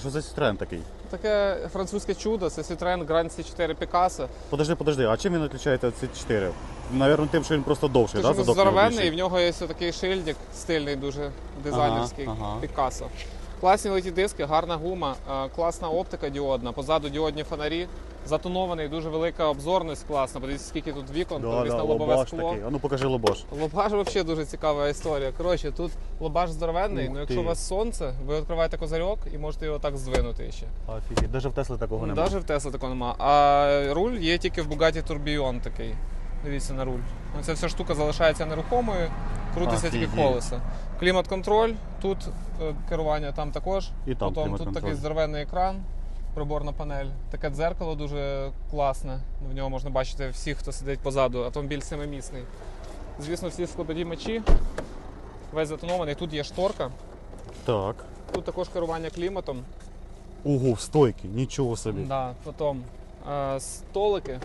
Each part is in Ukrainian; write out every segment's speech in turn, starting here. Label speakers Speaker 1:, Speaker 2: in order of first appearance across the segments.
Speaker 1: Що за Citroen такий?
Speaker 2: Таке французьке чудо, це Citroen Grand C4 Picasso.
Speaker 1: Подожди, подожди, а чим він відрізняється від C4? Навірно, тим, що він просто довший,
Speaker 2: так?
Speaker 1: да? задок
Speaker 2: здоровенний, і в нього є такий шильдик стильний, дуже дизайнерський
Speaker 1: Ага, ага.
Speaker 2: Picasso. Класні леті диски, гарна гума, е, класна оптика діодна, позаду діодні фонарі, затонований, дуже велика обзорність класна. Подивіться, скільки тут вікон,
Speaker 1: Да,
Speaker 2: подивіться
Speaker 1: да,
Speaker 2: на лобове
Speaker 1: лобаш
Speaker 2: скло.
Speaker 1: такий. А ну покажи лобаш.
Speaker 2: Лобаш взагалі дуже цікава історія. Коротше, тут лобаш здоровенний,
Speaker 1: Ух
Speaker 2: ну якщо у вас сонце, ви відкриваєте козирьок і можете його так здвинути ще.
Speaker 1: Офігеть, навіть в Тесли такого немає.
Speaker 2: Навіть в Тесла такого нема. А руль є тільки в Bugatti Tourbillon такий. Дивіться на руль. Ну, Ця вся штука залишається нерухомою, крутиться тільки
Speaker 1: Офігеть.
Speaker 2: колесо. Клімат-контроль, тут е, керування, там також.
Speaker 1: І там
Speaker 2: Потім тут
Speaker 1: клімат-контроль.
Speaker 2: такий здоровенний екран, приборна панель. Таке дзеркало дуже класне. В нього можна бачити всіх, хто сидить позаду. Автомобіль семимісний. Звісно, всі складодіймачі. Весь затонований. Тут є шторка.
Speaker 1: Так.
Speaker 2: Тут також керування кліматом.
Speaker 1: Ого, стойки, нічого собі.
Speaker 2: Да, потім е, столики.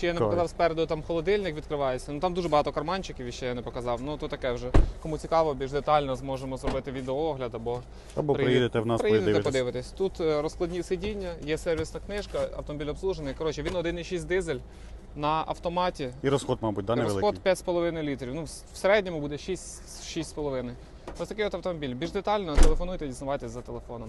Speaker 2: Ще я не показав спереду, там холодильник відкривається. Ну там дуже багато карманчиків і ще я не показав. Ну то таке вже. Кому цікаво, більш детально зможемо зробити відеоогляд або
Speaker 1: Або приїдете в нас,
Speaker 2: приїдете подивитись. Тут е, розкладні сидіння, є сервісна книжка, автомобіль обслужений. Коротше, він 1,6 дизель на автоматі.
Speaker 1: І розход, мабуть, да, невеликий.
Speaker 2: Розход 5,5 літрів. Ну, в в середньому буде 6, 6,5. Ось такий от автомобіль. Більш детально телефонуйте, дізнавайтесь за телефоном.